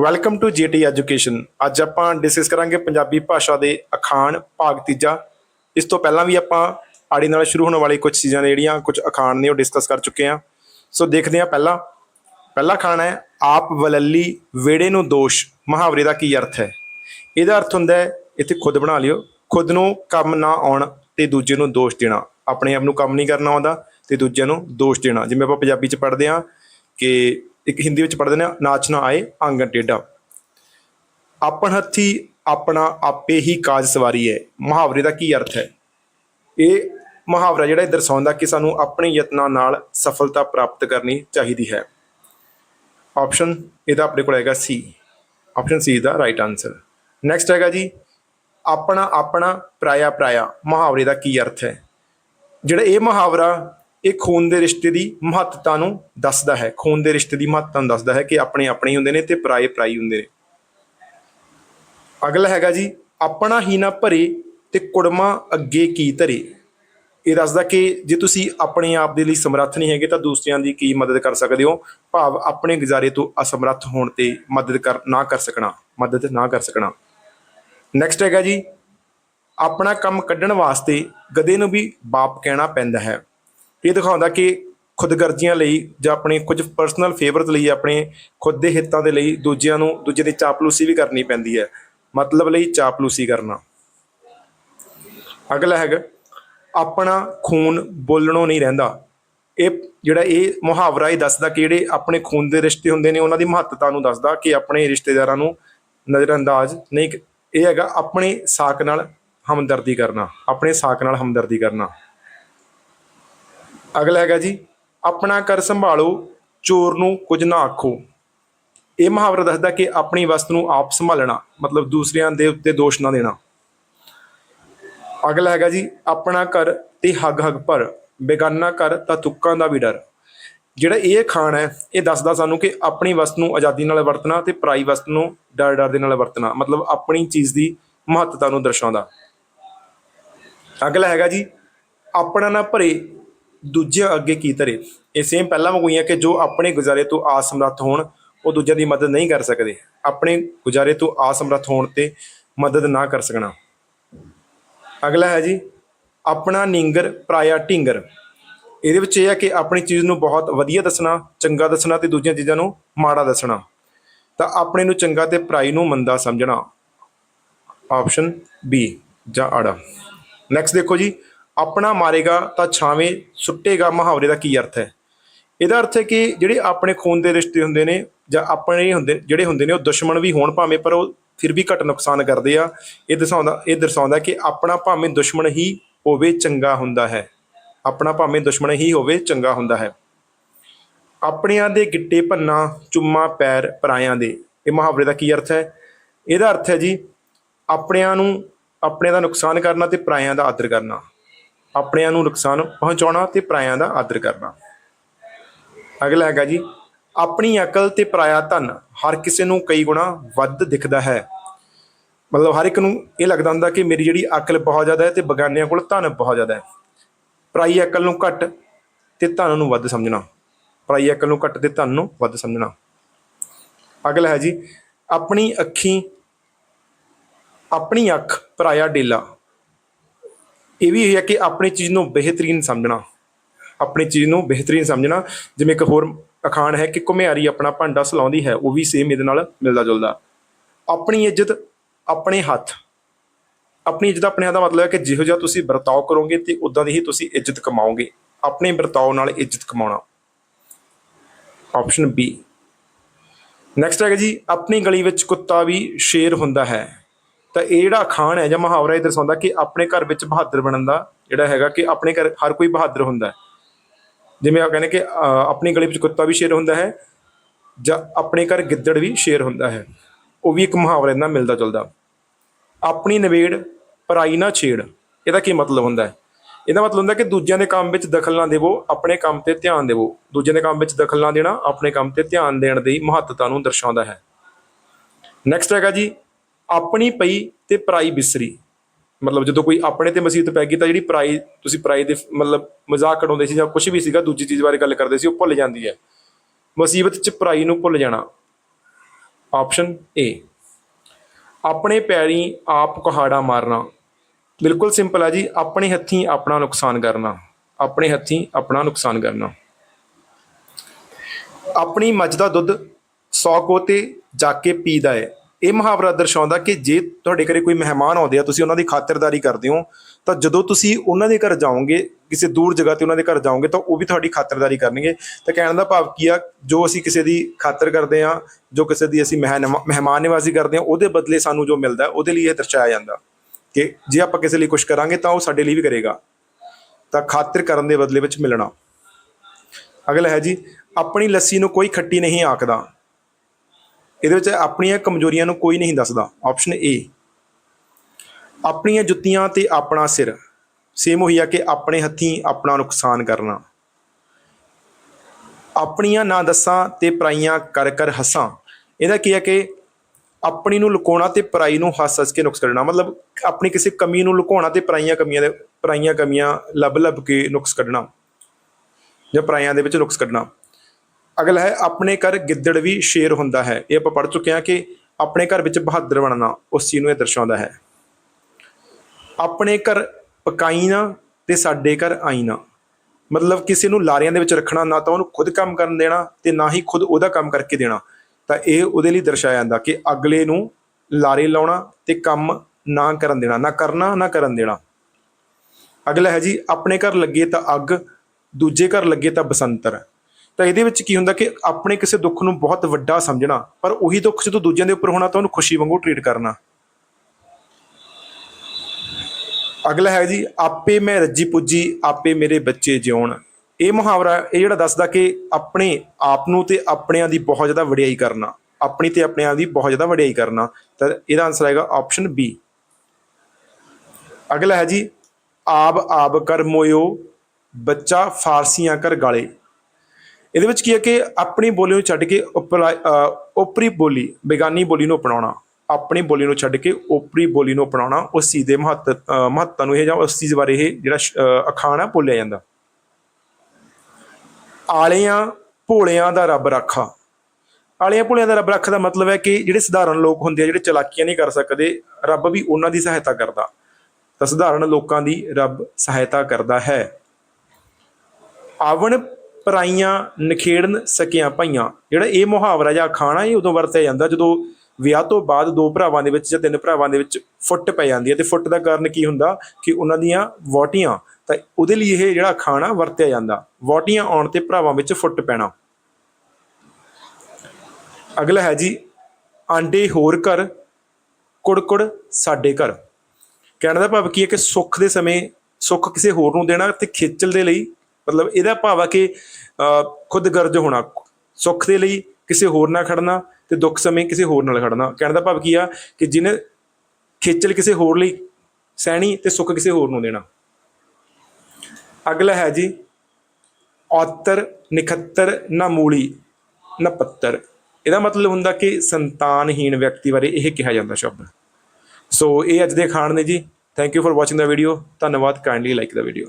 Welcome to GT education ਅੱਜ ਆਪਾਂ discuss ਕਰਾਂਗੇ ਪੰਜਾਬੀ ਭਾਸ਼ਾ ਦੇ ਅਖਾਣ ਭਾਗ ਤੀਜਾ। ਇਸ ਤੋਂ ਪਹਿਲਾਂ ਵੀ ਆਪਾਂ ਆੜੀ ਨਾਲ ਸ਼ੁਰੂ ਹੋਣ ਵਾਲੀ ਕੁਝ ਚੀਜ਼ਾਂ ਨੇ ਜਿਹੜੀਆਂ, ਕੁਝ ਅਖਾਣ ਨੇ ਉਹ ਡਿਸਕਸ ਕਰ ਚੁੱਕੇ ਹਾਂ। ਸੋ ਦੇਖਦੇ ਹਾਂ ਪਹਿਲਾ। ਪਹਿਲਾ ਅਖਾਣ ਹੈ, ਆਪ ਵਲੱਲੀ ਵੇੜੇ ਨੂੰ ਦੋਸ਼, ਮੁਹਾਵਰੇ ਦਾ ਕੀ ਅਰਥ ਹੈ? ਇਹਦਾ ਅਰਥ ਹੁੰਦਾ ਹੈ, ਇੱਥੇ ਖੁਦ ਬਣਾ ਲਿਓ। ਖੁਦ ਨੂੰ ਕੰਮ ਨਾ ਆਉਣ ਤੇ ਦੂਜੇ ਨੂੰ ਦੋਸ਼ ਦੇਣਾ। ਆਪਣੇ ਆਪ ਨੂੰ ਕੰਮ ਨਹੀਂ ਕਰਨਾ ਆਉਂਦਾ ਤੇ ਦੂਜਿਆਂ ਨੂੰ ਦੋਸ਼ ਦੇਣਾ। ਜਿਵੇਂ ਆਪਾਂ ਪੰਜਾਬੀ ਚ ਪੜ੍ਹਦੇ ਹਾਂ ਕਿ ਇੱਕ ਹਿੰਦੀ ਵਿੱਚ ਪੜ੍ਹਦੇ ਨੇ, ਨਾਚ ਨਾ ਆਏ ਆਂਗਨ ਟੇਢਾ। ਆਪਣ ਹੱਥੀ ਆਪਣਾ ਆਪੇ ਹੀ ਕਾਜ ਸਵਾਰੀ ਹੈ। ਮੁਹਾਵਰੇ ਦਾ ਕੀ ਅਰਥ ਹੈ? ਇਹ ਮੁਹਾਵਰਾ ਜਿਹੜਾ ਇਹ ਦਰਸਾਉਂਦਾ ਕਿ ਸਾਨੂੰ ਆਪਣੇ ਯਤਨਾਂ ਨਾਲ ਸਫਲਤਾ ਪ੍ਰਾਪਤ ਕਰਨੀ ਚਾਹੀਦੀ ਹੈ। ਆਪਸ਼ਨ ਇਹਦਾ ਆਪਣੇ ਕੋਲ ਹੈਗਾ ਸੀ। ਆਪਸ਼ਨ ਸੀ ਦਾ ਰਾਈਟ ਆਨਸਰ ਨੈਕਸਟ ਹੈਗਾ ਜੀ, ਆਪਣਾ ਆਪਣਾ ਪਰਾਇਆ ਪ੍ਰਾਇਆ ਮੁਹਾਵਰੇ ਦਾ ਕੀ ਅਰਥ ਹੈ? ਜਿਹੜਾ ਇਹ ਮੁਹਾਵਰਾ ਇਹ ਖੂਨ ਦੇ ਰਿਸ਼ਤੇ ਦੀ ਮਹੱਤਤਾ ਨੂੰ ਦੱਸਦਾ ਹੈ। ਖੂਨ ਦੇ ਰਿਸ਼ਤੇ ਦੀ ਮਹੱਤਤਾ ਨੂੰ ਦੱਸਦਾ ਹੈ ਕਿ ਆਪਣੇ ਆਪਣੇ ਹੀ ਹੁੰਦੇ ਨੇ ਤੇ ਪਰਾਏ ਪਰਾਈ ਹੁੰਦੇ ਨੇ। ਅਗਲਾ ਹੈਗਾ ਜੀ, ਆਪਣਾ ਹੀ ਨਾ ਭਰੇ ਤੇ ਕੁੜਮਾ ਅੱਗੇ ਕੀ ਧਰੇ। ਇਹ ਦੱਸਦਾ ਕਿ ਜੇ ਤੁਸੀਂ ਆਪਣੇ ਆਪ ਦੇ ਲਈ ਸਮਰੱਥ ਨਹੀਂ ਹੈਗੇ ਤਾਂ ਦੂਸਰਿਆਂ ਦੀ ਕੀ ਮਦਦ ਕਰ ਸਕਦੇ ਹੋ? ਭਾਵ ਆਪਣੇ ਗੁਜ਼ਾਰੇ ਤੋਂ ਅਸਮਰੱਥ ਹੋਣ ਤੇ ਮਦਦ ਕਰ ਨਾ ਕਰ ਸਕਣਾ, ਮਦਦ ਨਾ ਕਰ ਸਕਣਾ। ਨੈਕਸਟ ਹੈਗਾ ਜੀ, ਆਪਣਾ ਕੰਮ ਕੱਢਣ ਵਾਸਤੇ ਗਧੇ ਨੂੰ ਵੀ ਬਾਪ ਕਹਿਣਾ ਪੈਂਦਾ ਹੈ। ਇਹ ਦਿਖਾਉਂਦਾ ਕਿ ਖੁਦਗਰਜ਼ੀਆਂ ਲਈ ਜਾਂ ਆਪਣੇ ਕੁਝ ਪਰਸਨਲ ਫੇਵਰਟ ਲਈ, ਆਪਣੇ ਖੁਦ ਦੇ ਹਿੱਤਾਂ ਦੇ ਲਈ ਦੂਜਿਆਂ ਨੂੰ ਦੂਜੇ ਦੀ ਚਾਪਲੂਸੀ ਵੀ ਕਰਨੀ ਪੈਂਦੀ ਹੈ। ਮਤਲਬ ਲਈ ਚਾਪਲੂਸੀ ਕਰਨਾ। ਅਗਲਾ ਹੈਗਾ, ਆਪਣਾ ਖੂਨ ਬੋਲਣੋਂ ਨਹੀਂ ਰਹਿੰਦਾ। ਇਹ ਜਿਹੜਾ ਇਹ ਮੁਹਾਵਰਾ ਇਹ ਦੱਸਦਾ ਕਿ ਜਿਹੜੇ ਆਪਣੇ ਖੂਨ ਦੇ ਰਿਸ਼ਤੇ ਹੁੰਦੇ ਨੇ, ਉਹਨਾਂ ਦੀ ਮਹੱਤਤਾ ਨੂੰ ਦੱਸਦਾ ਕਿ ਆਪਣੇ ਰਿਸ਼ਤੇਦਾਰਾਂ ਨੂੰ ਨਜ਼ਰਅੰਦਾਜ਼ ਨਹੀਂ ਇਹ ਹੈਗਾ ਆਪਣੇ ਸਾਕ ਨਾਲ ਹਮਦਰਦੀ ਕਰਨਾ, ਆਪਣੇ ਸਾਕ ਨਾਲ ਹਮਦਰਦੀ ਕਰਨਾ। ਅਗਲਾ ਹੈਗਾ ਜੀ, ਆਪਣਾ ਕਰ ਸੰਭਾਲੋ, ਚੋਰ ਨੂੰ ਕੁਝ ਨਾ ਆਖੋ। ਇਹ ਮੁਹਾਵਰਾ ਦੱਸਦਾ ਕਿ ਆਪਣੀ ਵਸਤ ਨੂੰ ਆਪ ਸੰਭਾਲਣਾ, ਮਤਲਬ ਦੂਸਰਿਆਂ ਦੇ ਉੱਤੇ ਦੋਸ਼ ਨਾ ਦੇਣਾ। ਅਗਲਾ ਹੈਗਾ ਜੀ, ਆਪਣਾ ਘਰ ਤੇ ਹੱਗ ਹੱਗ ਪਰ ਬੇਗਾਨਾ ਘਰ ਤਾਂ ਤੁੱਕਾਂ ਦਾ ਵੀ ਡਰ। ਜਿਹੜਾ ਇਹ ਖਾਣ ਹੈ, ਇਹ ਦੱਸਦਾ ਸਾਨੂੰ ਕਿ ਆਪਣੀ ਵਸਤ ਨੂੰ ਆਜ਼ਾਦੀ ਨਾਲ ਵਰਤਣਾ ਤੇ ਪਰਾਈ ਵਸਤ ਨੂੰ ਡਰ ਡਰ ਦੇ ਨਾਲ ਵਰਤਣਾ, ਮਤਲਬ ਆਪਣੀ ਚੀਜ਼ ਦੀ ਮਹੱਤਤਾ ਨੂੰ ਦਰਸਾਉਂਦਾ। ਅਗਲਾ ਹੈਗਾ ਜੀ, ਆਪਣਾ ਨਾ ਭਰੇ ਦੂਜਿਆਂ ਅੱਗੇ ਕੀ ਧਰੇ? ਇਹ ਸੇਮ ਪਹਿਲਾਂ ਵਾਂਗੂ ਕਿ ਜੋ ਆਪਣੇ ਗੁਜ਼ਾਰੇ ਤੋਂ ਆਸਮਰੱਥ ਹੋਣ, ਉਹ ਦੂਜਿਆਂ ਦੀ ਮਦਦ ਨਹੀਂ ਕਰ ਸਕਦੇ। ਆਪਣੇ ਗੁਜ਼ਾਰੇ ਤੋਂ ਆਸਮਰੱਥ ਹੋਣ ਤੇ ਮਦਦ ਨਾ ਕਰ ਸਕਣਾ। ਅਗਲਾ ਹੈ ਜੀ, ਆਪਣਾ ਨਿੰਗਰ ਪਰਾਇਆ ਢਿੰਗਰ। ਇਹਦੇ ਵਿੱਚ ਇਹ ਹੈ ਕਿ ਆਪਣੀ ਚੀਜ਼ ਨੂੰ ਬਹੁਤ ਵਧੀਆ ਦੱਸਣਾ, ਚੰਗਾ ਦੱਸਣਾ ਤੇ ਦੂਜੀਆਂ ਚੀਜ਼ਾਂ ਨੂੰ ਮਾੜਾ ਦੱਸਣਾ। ਤਾਂ ਆਪਣੇ ਨੂੰ ਚੰਗਾ ਤੇ ਪਰਾਈ ਨੂੰ ਮੰਦਾ ਸਮਝਣਾ। ਆਪਸ਼ਨ ਬੀ ਜਾਂ ਆੜਾ। ਨੈਕਸਟ ਦੇਖੋ ਜੀ ਆਪਣਾ ਮਾਰੇਗਾ ਤਾਂ ਛਾਵੇਂ ਸੁੱਟੇਗਾ ਮੁਹਾਵਰੇ ਦਾ ਕੀ ਅਰਥ ਹੈ? ਇਹਦਾ ਅਰਥ ਹੈ ਕਿ ਜਿਹੜੇ ਆਪਣੇ ਖੂਨ ਦੇ ਰਿਸ਼ਤੇ ਹੁੰਦੇ ਨੇ ਜਾਂ ਆਪਣੇ ਹੁੰਦੇ, ਜਿਹੜੇ ਹੁੰਦੇ ਨੇ ਉਹ ਦੁਸ਼ਮਣ ਵੀ ਹੋਣ ਭਾਵੇਂ ਪਰ ਉਹ ਫਿਰ ਵੀ ਘੱਟ ਨੁਕਸਾਨ ਕਰਦੇ ਆ। ਇਹ ਦਰਸਾਉਂਦਾ ਇਹ ਦਰਸਾਉਂਦਾ ਕਿ ਆਪਣਾ ਭਾਵੇਂ ਦੁਸ਼ਮਣ ਹੀ ਹੋਵੇ ਚੰਗਾ ਹੁੰਦਾ ਹੈ। ਆਪਣਾ ਭਾਵੇਂ ਦੁਸ਼ਮਣ ਹੀ ਹੋਵੇ ਚੰਗਾ ਹੁੰਦਾ ਹੈ। ਆਪਣਿਆਂ ਦੇ ਗਿੱਟੇ ਭੰਨਾ, ਚੁੰਮਾ ਪੈਰ ਪਰਾਇਆਂ ਦੇ, ਇਹ ਮੁਹਾਵਰੇ ਦਾ ਕੀ ਅਰਥ ਹੈ? ਇਹਦਾ ਅਰਥ ਹੈ ਜੀ, ਆਪਣਿਆਂ ਨੂੰ ਆਪਣਿਆਂ ਦਾ ਨੁਕਸਾਨ ਕਰਨਾ ਤੇ ਪਰਾਇਆਂ ਦਾ ਆਦਰ ਕਰਨਾ। ਆਪਣਿਆਂ ਨੂੰ ਨੁਕਸਾਨ ਪਹੁੰਚਾਉਣਾ ਤੇ ਪਰਾਇਆਂ ਦਾ ਆਦਰ ਕਰਨਾ। ਅਗਲਾ ਹੈਗਾ ਜੀ, ਆਪਣੀ ਅਕਲ ਤੇ ਪਰਾਇਆ ਧਨ ਹਰ ਕਿਸੇ ਨੂੰ ਕਈ ਗੁਣਾ ਵੱਧ ਦਿਖਦਾ ਹੈ। ਮਤਲਬ ਹਰ ਇੱਕ ਨੂੰ ਇਹ ਲੱਗਦਾ ਹੁੰਦਾ ਕਿ ਮੇਰੀ ਜਿਹੜੀ ਅਕਲ ਬਹੁਤ ਜ਼ਿਆਦਾ ਹੈ ਤੇ ਬਗਾਨਿਆਂ ਕੋਲ ਧਨ ਬਹੁਤ ਜ਼ਿਆਦਾ ਹੈ। ਪਰਾਈ ਅਕਲ ਨੂੰ ਘੱਟ ਤੇ ਧਨ ਨੂੰ ਵੱਧ ਸਮਝਣਾ। ਪਰਾਈ ਅਕਲ ਨੂੰ ਘੱਟ ਤੇ ਧਨ ਨੂੰ ਵੱਧ ਸਮਝਣਾ। ਅਗਲਾ ਹੈ ਜੀ, ਆਪਣੀ ਅੱਖੀ, ਆਪਣੀ ਅੱਖ ਪਰਾਇਆ ਡੇਲਾ। ਇਹ ਵੀ ਹੈ ਕਿ ਆਪਣੀ ਚੀਜ਼ ਨੂੰ ਬਿਹਤਰੀਨ ਸਮਝਣਾ। ਆਪਣੀ ਚੀਜ਼ ਨੂੰ ਬਿਹਤਰੀਨ ਸਮਝਣਾ, ਜਿਵੇਂ ਇੱਕ ਹੋਰ ਅਖਾਣ ਹੈ ਕਿ ਘੁਮਿਆਰੀ ਆਪਣਾ ਭਾਂਡਾ ਸਲਾਉਂਦੀ ਹੈ, ਉਹ ਵੀ ਸੇਮ ਇਹਦੇ ਨਾਲ ਮਿਲਦਾ ਜੁਲਦਾ। ਆਪਣੀ ਇੱਜ਼ਤ, ਆਪਣੇ ਹੱਥ। ਆਪਣੀ ਇੱਜ਼ਤ ਆਪਣੇ ਹੱਥ ਦਾ ਮਤਲਬ ਹੈ ਕਿ ਜਿਹੋ ਜਿਹਾ ਤੁਸੀਂ ਵਰਤਾਓ ਕਰੋਗੇ ਤੇ ਉਦਾਂ ਦੀ ਹੀ ਤੁਸੀਂ ਇੱਜ਼ਤ ਕਮਾਓਗੇ। ਆਪਣੇ ਵਰਤਾਓ ਨਾਲ ਇੱਜ਼ਤ ਕਮਾਉਣਾ। ਆਪਸ਼ਨ ਬੀ ਨੈਕਸਟ ਹੈਗਾ ਜੀ, ਆਪਣੀ ਗਲੀ ਵਿੱਚ ਕੁੱਤਾ ਵੀ ਸ਼ੇਰ ਹੁੰਦਾ ਹੈ। ਤਾਂ ਇਹ ਜਿਹੜਾ ਅਖਾਣ ਹੈ ਜਾਂ ਮੁਹਾਵਰਾ ਇਹ ਦਰਸਾਉਂਦਾ ਕਿ ਆਪਣੇ ਘਰ ਵਿੱਚ ਬਹਾਦਰ ਬਣਨ ਦਾ ਜਿਹੜਾ ਹੈਗਾ ਕਿ ਆਪਣੇ ਘਰ ਹਰ ਕੋਈ ਬਹਾਦਰ ਹੁੰਦਾ ਜਿਵੇਂ ਆ ਕਹਿੰਦੇ ਕਿ ਆਪਣੀ ਗਲੀ ਵਿੱਚ ਕੁੱਤਾ ਵੀ ਸ਼ੇਰ ਹੁੰਦਾ ਹੈ ਜਾਂ ਆਪਣੇ ਘਰ ਗਿੱਦੜ ਵੀ ਸ਼ੇਰ ਹੁੰਦਾ ਹੈ। ਉਹ ਵੀ ਇੱਕ ਮੁਹਾਵਰੇ ਨਾਲ ਮਿਲਦਾ ਜੁਲਦਾ। ਆਪਣੀ ਨਵੇੜ ਪਰਾਈ ਨਾ ਛੇੜ, ਇਹਦਾ ਕੀ ਮਤਲਬ ਹੁੰਦਾ ਹੈ? ਇਹਦਾ ਮਤਲਬ ਹੁੰਦਾ ਕਿ ਦੂਜਿਆਂ ਦੇ ਕੰਮ ਵਿੱਚ ਦਖਲ ਨਾ ਦੇਵੋ, ਆਪਣੇ ਕੰਮ ਤੇ ਧਿਆਨ ਦੇਵੋ। ਦੂਜਿਆਂ ਦੇ ਕੰਮ ਵਿੱਚ ਦਖਲ ਨਾ ਦੇਣਾ, ਆਪਣੇ ਕੰਮ ਤੇ ਧਿਆਨ ਦੇਣ ਦੀ ਮਹੱਤਤਾ ਨੂੰ ਦਰਸਾਉਂਦਾ ਹੈ। ਨੈਕਸਟ ਹੈਗਾ ਜੀ ਆਪਣੀ ਪਈ ਤੇ ਪਰਾਈ ਬਿਸਰੀ। ਮਤਲਬ ਜਦੋਂ ਕੋਈ ਆਪਣੇ ਤੇ ਮੁਸੀਬਤ ਪੈ ਗਈ ਤਾਂ ਜਿਹੜੀ ਪਰਾਈ, ਤੁਸੀਂ ਪਰਾਈ ਦੇ ਮਤਲਬ ਮਜ਼ਾਕ ਉਡਾਉਂਦੇ ਸੀ ਜਾਂ ਕੁਝ ਵੀ ਸੀਗਾ, ਦੂਜੀ ਚੀਜ਼ ਬਾਰੇ ਗੱਲ ਕਰਦੇ ਸੀ, ਉਹ ਭੁੱਲ ਜਾਂਦੀ ਹੈ। ਮੁਸੀਬਤ 'ਚ ਪਰਾਈ ਨੂੰ ਭੁੱਲ ਜਾਣਾ। ਆਪਸ਼ਨ ਏ ਆਪਣੇ ਪੈਰੀ ਆਪ ਕੁਹਾੜਾ ਮਾਰਨਾ। ਬਿਲਕੁਲ ਸਿੰਪਲ ਹੈ ਜੀ, ਆਪਣੇ ਹੱਥੀਂ ਆਪਣਾ ਨੁਕਸਾਨ ਕਰਨਾ। ਆਪਣੇ ਹੱਥੀਂ ਆਪਣਾ ਨੁਕਸਾਨ ਕਰਨਾ। ਆਪਣੀ ਮੱਝ ਦਾ ਦੁੱਧ 100 ਕੋ ਤੇ ਜਾ ਕੇ ਪੀਦਾ ਹੈ। ਇਹ ਮੁਹਾਵਰਾ ਦਰਸਾਉਂਦਾ ਕਿ ਜੇ ਤੁਹਾਡੇ ਘਰੇ ਕੋਈ ਮਹਿਮਾਨ ਆਉਂਦੇ ਆ, ਤੁਸੀਂ ਉਹਨਾਂ ਦੀ ਖਾਤਰਦਾਰੀ ਕਰਦੇ ਹੋ, ਤਾਂ ਜਦੋਂ ਤੁਸੀਂ ਉਹਨਾਂ ਦੇ ਘਰ ਜਾਓਗੇ, ਕਿਸੇ ਦੂਰ ਜਗ੍ਹਾ ਤੇ ਉਹਨਾਂ ਦੇ ਘਰ ਜਾਓਗੇ, ਤਾਂ ਉਹ ਵੀ ਤੁਹਾਡੀ ਖਾਤਰਦਾਰੀ ਕਰਨਗੇ। ਤਾਂ ਕਹਿਣ ਦਾ ਭਾਵ ਕੀ ਆ, ਜੋ ਅਸੀਂ ਕਿਸੇ ਦੀ ਖਾਤਰ ਕਰਦੇ ਆ ਜੋ ਕਿਸੇ ਦੀ ਅਸੀਂ ਮਹਿਨਵਾ- ਮਹਿਮਾਨ ਨਿਵਾਜ਼ੀ ਕਰਦੇ ਆ ਉਹਦੇ ਬਦਲੇ ਸਾਨੂੰ ਜੋ ਮਿਲਦਾ, ਉਹਦੇ ਲਈ ਇਹ ਦਰਸਾਇਆ ਜਾਂਦਾ ਕਿ ਜੇ ਆਪਾਂ ਕਿਸੇ ਲਈ ਕੁਝ ਕਰਾਂਗੇ, ਤਾਂ ਉਹ ਸਾਡੇ ਲਈ ਵੀ ਕਰੇਗਾ। ਤਾਂ ਖਾਤਰ ਕਰਨ ਦੇ ਬਦਲੇ ਵਿੱਚ ਮਿਲਣਾ। ਅਗਲਾ ਹੈ ਜੀ, ਆਪਣੀ ਲੱਸੀ ਨੂੰ ਕੋਈ ਖੱਟੀ ਨਹੀਂ ਆਖਦਾ। ਇਹਦੇ ਵਿੱਚ ਆਪਣੀਆਂ ਕਮਜ਼ੋਰੀਆਂ ਨੂੰ ਕੋਈ ਨਹੀਂ ਦੱਸਦਾ। ਆਪਸ਼ਨ ਏ ਆਪਣੀਆਂ ਜੁੱਤੀਆਂ ਤੇ ਆਪਣਾ ਸਿਰ। ਸੇਮ ਉਹੀ ਆ ਕਿ ਆਪਣੇ ਹੱਥੀਂ ਆਪਣਾ ਨੁਕਸਾਨ ਕਰਨਾ। ਆਪਣੀਆਂ ਨਾ ਦੱਸਾਂ ਤੇ ਪਰਾਈਆਂ ਕਰ ਕਰ ਹੱਸਾਂ। ਇਹਦਾ ਕੀ ਹੈ ਕਿ ਆਪਣੀ ਨੂੰ ਲੁਕਾਉਣਾ ਤੇ ਪਰਾਈ ਨੂੰ ਹੱਸ ਹੱਸ ਕੇ ਨੁਕਸ ਕੱਢਣਾ ਮਤਲਬ ਆਪਣੀ ਕਿਸੇ ਕਮੀ ਨੂੰ ਲੁਕਾਉਣਾ ਤੇ ਪਰਾਈਆਂ ਕਮੀਆਂ ਦੇ, ਪਰਾਈਆਂ ਕਮੀਆਂ ਲੱਭ ਲੱਭ ਕੇ ਨੁਕਸ ਕੱਢਣਾ। ਜਾਂ ਪਰਾਈਆਂ ਦੇ ਵਿੱਚ ਨੁਕਸ ਕੱਢਣਾ। ਅਗਲਾ ਹੈ, ਆਪਣੇ ਘਰ ਗਿੱਦੜ ਵੀ ਸ਼ੇਰ ਹੁੰਦਾ ਹੈ। ਇਹ ਆਪਾਂ ਪੜ੍ਹ ਚੁੱਕੇ ਹਾਂ ਕਿ ਆਪਣੇ ਘਰ ਵਿੱਚ ਬਹਾਦਰ ਬਣਨਾ ਉਸ ਚੀਜ਼ ਨੂੰ ਇਹ ਦਰਸਾਉਂਦਾ ਹੈ। ਆਪਣੇ ਘਰ ਪਕਾਈ ਨਾ ਤੇ ਸਾਡੇ ਘਰ ਆਈ ਨਾ ਮਤਲਬ ਕਿਸੇ ਨੂੰ ਲਾਰਿਆਂ ਦੇ ਵਿੱਚ ਰੱਖਣਾ, ਨਾ ਤਾਂ ਉਹਨੂੰ ਖੁਦ ਕੰਮ ਕਰਨ ਦੇਣਾ ਤੇ ਨਾ ਹੀ ਖੁਦ ਉਹਦਾ ਕੰਮ ਕਰਕੇ ਦੇਣਾ। ਤਾਂ ਇਹ ਉਹਦੇ ਲਈ ਦਰਸਾਇਆ ਜਾਂਦਾ ਕਿ ਅਗਲੇ ਨੂੰ ਲਾਰੇ ਲਾਉਣਾ ਤੇ ਕੰਮ ਨਾ ਕਰਨ ਦੇਣਾ, ਨਾ ਕਰਨਾ, ਨਾ ਕਰਨ ਦੇਣਾ। ਅਗਲਾ ਹੈ ਜੀ, ਆਪਣੇ ਘਰ ਲੱਗੇ ਤਾਂ ਅੱਗ, ਦੂਜੇ ਘਰ ਲੱਗੇ ਤਾਂ ਬਸੰਤਰ। ਤਾਂ ਇਹਦੇ ਵਿੱਚ ਕੀ ਹੁੰਦਾ ਕਿ ਆਪਣੇ ਕਿਸੇ ਦੁੱਖ ਨੂੰ ਬਹੁਤ ਵੱਡਾ ਸਮਝਣਾ, ਪਰ ਉਹੀ ਦੁੱਖ ਜਦੋਂ ਦੂਜਿਆਂ ਦੇ ਉੱਪਰ ਹੋਣਾ ਤਾਂ ਉਹਨੂੰ ਖੁਸ਼ੀ ਵਾਂਗੂ ਟ੍ਰੀਟ ਕਰਨਾ। ਅਗਲਾ ਹੈ ਜੀ, ਆਪੇ ਮੈਂ ਰੱਜੀ ਪੁੱਜੀ, ਆਪੇ ਮੇਰੇ ਬੱਚੇ ਜਿਉਣ। ਇਹ ਮੁਹਾਵਰਾ ਇਹ ਜਿਹੜਾ ਦੱਸਦਾ ਕਿ ਆਪਣੇ ਆਪ ਨੂੰ ਤੇ ਆਪਣਿਆਂ ਦੀ ਬਹੁਤ ਜ਼ਿਆਦਾ ਵਡਿਆਈ ਕਰਨਾ, ਆਪਣੀ ਤੇ ਆਪਣਿਆਂ ਦੀ ਬਹੁਤ ਜ਼ਿਆਦਾ ਵਡਿਆਈ ਕਰਨਾ, ਤਾਂ ਇਹਦਾ ਆਨਸਰ ਆਏਗਾ ਆਪਸ਼ਨ ਬੀ ਅਗਲਾ ਹੈ ਜੀ, ਆਬ ਆਬ ਕਰ ਮੋਇਓ, ਬੱਚਾ ਫਾਰਸੀਆਂ ਕਰ ਗਾਲੇ। ਇਹਦੇ ਵਿੱਚ ਕੀ ਹੈ ਕਿ ਆਪਣੀ ਬੋਲੀ ਨੂੰ ਛੱਡ ਕੇ ਉਪਰਾ- ਅ, ਬੋਲੀ ਬੇਗਾਨੀ ਬੋਲੀ ਨੂੰ ਅਪਣਾਉਣਾ ਆਪਣੀ ਬੋਲੀ ਨੂੰ ਛੱਡ ਕੇ ਓਪਰੀ ਬੋਲੀ ਨੂੰ ਅਪਣਾਉਣਾ ਉਸ ਚੀਜ਼ ਦੇ ਮਹੱਤ ਅ, ਮਹੱਤਤਾ ਨੂੰ ਇਹ ਜਾਂ ਉਸ ਚੀਜ਼ ਬਾਰੇ ਇਹ ਜਿਹੜਾ ਅਖਾਣ ਹੈ ਬੋਲਿਆ ਜਾਂਦਾ। ਆਲਿਆਂ ਭੋਲਿਆਂ ਦਾ ਰੱਬ ਰੱਖਾ। ਆਲਿਆਂ ਭੋਲਿਆਂ ਦਾ ਰੱਬ ਰਾਖਾ ਦਾ ਮਤਲਬ ਹੈ ਕਿ ਜਿਹੜੇ ਸਧਾਰਨ ਲੋਕ ਹੁੰਦੇ ਆ ਜਿਹੜੇ ਚਲਾਕੀਆਂ ਨਹੀਂ ਕਰ ਸਕਦੇ ਰੱਬ ਵੀ ਉਹਨਾਂ ਦੀ ਸਹਾਇਤਾ ਕਰਦਾ। ਤਾਂ ਸਧਾਰਨ ਲੋਕਾਂ ਦੀ ਰੱਬ ਸਹਾਇਤਾ ਕਰਦਾ ਹੈ। ਆਵਣ ਪਰਾਈਆਂ ਨਖੇੜਨ ਸਕਿਆਂ ਭਾਈਆਂ ਜਿਹੜਾ ਇਹ ਮੁਹਾਵਰਾ ਜਾਂ ਖਾਣਾ ਇਹ ਉਦੋਂ ਵਰਤਿਆ ਜਾਂਦਾ ਜਦੋਂ ਵਿਆਹ ਤੋਂ ਬਾਅਦ ਦੋ ਭਰਾਵਾਂ ਦੇ ਵਿੱਚ ਜਾਂ ਤਿੰਨ ਭਰਾਵਾਂ ਦੇ ਵਿੱਚ ਫੁੱਟ ਪੈ ਜਾਂਦੀ ਹੈ ਤੇ ਫੁੱਟ ਦਾ ਕਾਰਨ ਕੀ ਹੁੰਦਾ ਕਿ ਉਹਨਾਂ ਦੀਆਂ ਵੋਟੀਆਂ ਤਾਂ ਉਹਦੇ ਲਈ ਇਹ ਜਿਹੜਾ ਅਖਾਣਾ ਵਰਤਿਆ ਜਾਂਦਾ। ਵੋਟੀਆਂ ਆਉਣ ਤੇ ਭਰਾਵਾਂ ਵਿੱਚ ਫੁੱਟ ਪੈਣਾ। ਅਗਲਾ ਹੈ ਜੀ, ਆਂਡੇ ਹੋਰ ਘਰ, ਕੁੜਕੁੜ ਸਾਡੇ ਘਰ। ਕਹਿਣ ਦਾ ਭਾਵ ਕੀ ਹੈ ਕਿ ਸੁੱਖ ਦੇ ਸਮੇਂ ਸੁੱਖ ਕਿਸੇ ਹੋਰ ਨੂੰ ਦੇਣਾ ਤੇ ਖੇਚਲ ਦੇ ਲਈ ਮਤਲਬ ਇਹਦਾ ਭਾਵ ਆ ਕਿ ਅਹ, ਖੁਦ ਗਰਜ ਹੋਣਾ ਸੁੱਖ ਦੇ ਲਈ ਕਿਸੇ ਹੋਰ ਨਾਲ ਖੜਨਾ ਤੇ ਦੁੱਖ ਸਮੇਂ ਕਿਸੇ ਹੋਰ ਨਾਲ ਖੜਨਾ। ਕਹਿਣ ਦਾ ਭਾਵ ਕੀ ਆ ਕਿ ਜਿਹਨੇ ਖੇਚਲ ਕਿਸੇ ਹੋਰ ਲਈ ਸਹਿਣੀ ਤੇ ਸੁੱਖ ਕਿਸੇ ਹੋਰ ਨੂੰ ਦੇਣਾ। ਅਗਲਾ ਹੈ ਜੀ ਔਤਰ ਨਿਖੱਤਰ ਨਾ ਮੂਲੀ ਨਾ ਪੱਤਰ। ਇਹਦਾ ਮਤਲਬ ਹੁੰਦਾ ਕਿ ਸੰਤਾਨਹੀਣ ਵਿਅਕਤੀ ਬਾਰੇ ਇਹ ਕਿਹਾ ਜਾਂਦਾ ਸ਼ਬਦ। ਸੋ ਇਹ ਅੱਜ ਦੇ ਖਾਣ ਨੇ ਜੀ। Thank you for watching the video ਧੰਨਵਾਦ ਕਾਈਂਡਲੀ ਲਾਈਕ ਦਾ ਵੀਡੀਓ